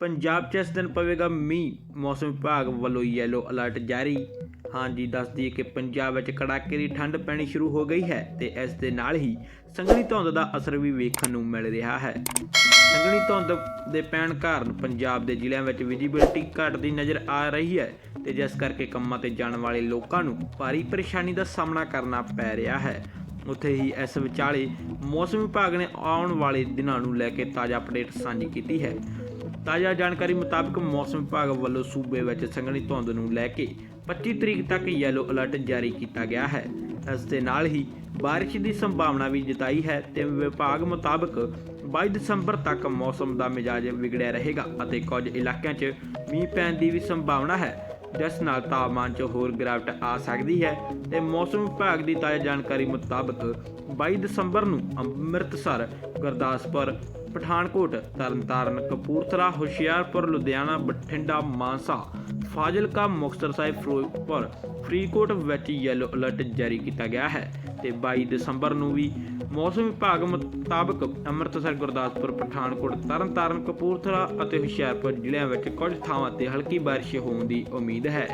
ਪੰਜਾਬ 'ਚ ਇਸ ਦਿਨ ਪਵੇਗਾ ਮੀਂਹ। ਮੌਸਮ ਵਿਭਾਗ ਵੱਲੋਂ ਯੈਲੋ ਅਲਰਟ ਜਾਰੀ। ਹਾਂਜੀ, ਦੱਸ ਦਈਏ ਕਿ ਪੰਜਾਬ ਵਿੱਚ ਕੜਾਕੇ ਦੀ ਠੰਡ ਪੈਣੀ ਸ਼ੁਰੂ ਹੋ ਗਈ ਹੈ ਤੇ ਇਸ ਦੇ ਨਾਲ ਹੀ ਸੰਘਣੀ ਧੁੰਦ ਦਾ ਅਸਰ ਵੀ ਵੇਖਣ ਨੂੰ ਮਿਲ ਰਿਹਾ ਹੈ। ਸੰਘਣੀ ਧੁੰਦ ਦੇ ਪੈਣ ਕਾਰਨ ਪੰਜਾਬ ਦੇ ਜ਼ਿਲ੍ਹਿਆਂ ਵਿੱਚ ਵਿਜੀਬਿਲਟੀ ਘਟਦੀ ਨਜ਼ਰ ਆ ਰਹੀ ਹੈ ਤੇ ਜਿਸ ਕਰਕੇ ਕੰਮਾਂ ਤੇ ਜਾਣ ਵਾਲੇ ਲੋਕਾਂ ਨੂੰ ਭਾਰੀ ਪਰੇਸ਼ਾਨੀ ਦਾ ਸਾਹਮਣਾ ਕਰਨਾ ਪੈ ਰਿਹਾ ਹੈ। ਉੱਥੇ ਹੀ ਇਸ ਵਿਚਾਲੇ ਮੌਸਮ ਵਿਭਾਗ ਨੇ ਆਉਣ ਵਾਲੇ ਦਿਨਾਂ ਨੂੰ ਲੈ ਕੇ ਤਾਜ਼ਾ ਅਪਡੇਟ ਸਾਂਝੀ ਕੀਤੀ ਹੈ। ਤਾਜ਼ਾ ਜਾਣਕਾਰੀ ਮੁਤਾਬਕ ਮੌਸਮ ਵਿਭਾਗ ਵੱਲੋਂ ਸੂਬੇ ਵਿੱਚ ਸੰਘਣੀ ਧੁੰਦ ਨੂੰ ਲੈ ਕੇ 25 ਤਰੀਕ ਤੱਕ ਯੈਲੋ ਅਲਰਟ ਜਾਰੀ ਕੀਤਾ ਗਿਆ ਹੈ। ਇਸ ਦੇ ਨਾਲ ਹੀ ਬਾਰਿਸ਼ ਦੀ ਸੰਭਾਵਨਾ ਵੀ ਜਤਾਈ ਹੈ ਤੇ ਵਿਭਾਗ ਮੁਤਾਬਕ 22 ਦਸੰਬਰ ਤੱਕ ਮੌਸਮ ਦਾ ਮਿਜਾਜ ਵਿਗੜਿਆ ਰਹੇਗਾ ਅਤੇ ਕੁਝ ਇਲਾਕਿਆਂ 'ਚ ਮੀਂਹ ਪੈਣ ਦੀ ਵੀ ਸੰਭਾਵਨਾ ਹੈ। ਜਿਸ ਨਾਲ ਤਾਪਮਾਨ 'ਚ ਹੋਰ ਗਿਰਾਵਟ ਆ ਸਕਦੀ ਹੈ ਤੇ ਮੌਸਮ ਵਿਭਾਗ ਦੀ ਤਾਜ਼ਾ ਜਾਣਕਾਰੀ ਮੁਤਾਬਕ 22 ਦਸੰਬਰ ਨੂੰ ਅੰਮ੍ਰਿਤਸਰ, ਗੁਰਦਾਸਪੁਰ ਪਠਾਨਕੋਟ ਤਰਨਤਾਰਨ ਕਪੂਰਥਲਾ, ਹੁਸ਼ਿਆਰਪੁਰ, ਲੁਧਿਆਣਾ, ਬਠਿੰਡਾ, ਮਾਨਸਾ, ਫਾਜ਼ਿਲਕਾ, ਮੁਕਤਸਰ ਸਾਹਿਬ, ਫਿਰੋਜ਼ਪੁਰ, ਫਰੀਦਕੋਟ ਵਿੱਚ ਯੈਲੋ ਅਲਰਟ ਜਾਰੀ ਕੀਤਾ ਗਿਆ ਹੈ ਤੇ 22 ਦਸੰਬਰ ਨੂੰ ਵੀ ਮੌਸਮ ਵਿਭਾਗ ਮੁਤਾਬਕ ਅੰਮ੍ਰਿਤਸਰ, ਗੁਰਦਾਸਪੁਰ, ਪਠਾਨਕੋਟ ਤਰਨਤਾਰਨ ਕਪੂਰਥਲਾ ਅਤੇ ਹੁਸ਼ਿਆਰਪੁਰ ਜ਼ਿਲ੍ਹਿਆਂ ਵਿੱਚ ਕੁਝ ਥਾਵਾਂ ਤੇ ਹਲਕੀ ਬਾਰਿਸ਼ ਹੋਣ ਦੀ ਉਮੀਦ ਹੈ।